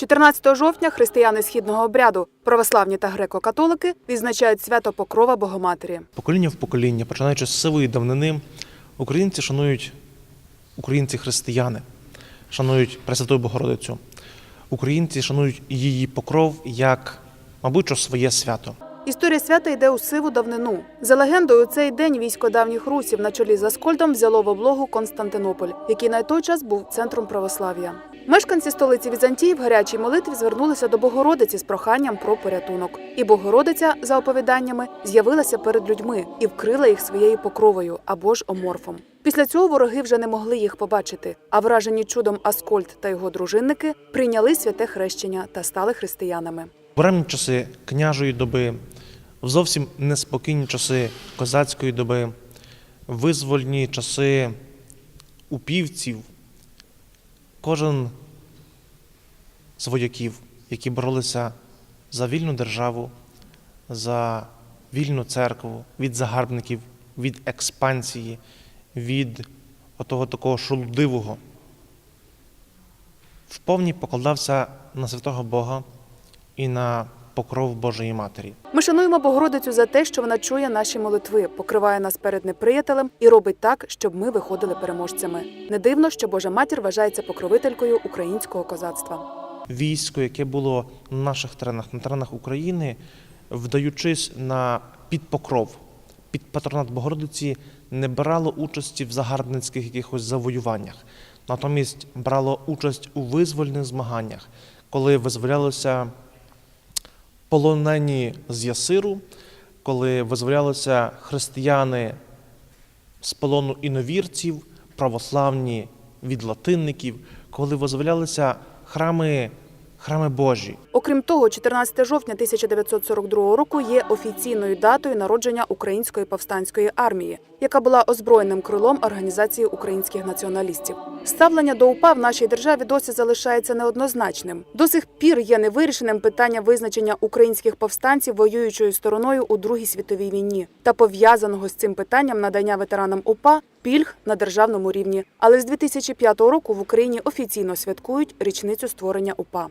14 жовтня християни східного обряду, православні та греко-католики відзначають свято Покрова Богоматері. Покоління в покоління, починаючи з сивої давнини, українці шанують українці-християни, шанують Пресвяту Богородицю. Українці шанують її покров як, мабуть, що своє свято. Історія свята йде у сиву давнину. За легендою, у цей день військо давніх русів на чолі з Аскольдом взяло в облогу Константинополь, який на той час був центром православ'я. Мешканці столиці Візантії в гарячій молитві звернулися до Богородиці з проханням про порятунок. І Богородиця, за оповіданнями, з'явилася перед людьми і вкрила їх своєю покровою або ж оморфом. Після цього вороги вже не могли їх побачити, а вражені чудом Аскольд та його дружинники прийняли святе хрещення та стали християнами. В часи княжої доби, в зовсім неспокійні часи козацької доби, визвольні часи упівців, кожен з вояків, які боролися за вільну державу, за вільну церкву, від загарбників, від експансії, від отого такого шолудивого, вповні покладався на святого Бога і на покров Божої Матері. Ми шануємо Богородицю за те, що вона чує наші молитви, покриває нас перед неприятелем і робить так, щоб ми виходили переможцями. Не дивно, що Божа матір вважається покровителькою українського козацтва. Військо, яке було на наших теренах, на теренах України, вдаючись на підпокров, під патронат Богородиці, не брало участі в загарбницьких якихось завоюваннях, натомість брало участь у визвольних змаганнях, коли визволялися полонені з Ясиру, коли визволялися християни з полону іновірців, православні від латинників, коли визволялися храми, храми Божі. Окрім того, 14 жовтня 1942 року є офіційною датою народження Української повстанської армії, яка була озброєним крилом організації українських націоналістів. Ставлення до УПА в нашій державі досі залишається неоднозначним. До сих пір є невирішеним питання визначення українських повстанців воюючою стороною у Другій світовій війні та пов'язаного з цим питанням надання ветеранам УПА пільг на державному рівні. Але з 2005 року в Україні офіційно святкують річницю створення УПА.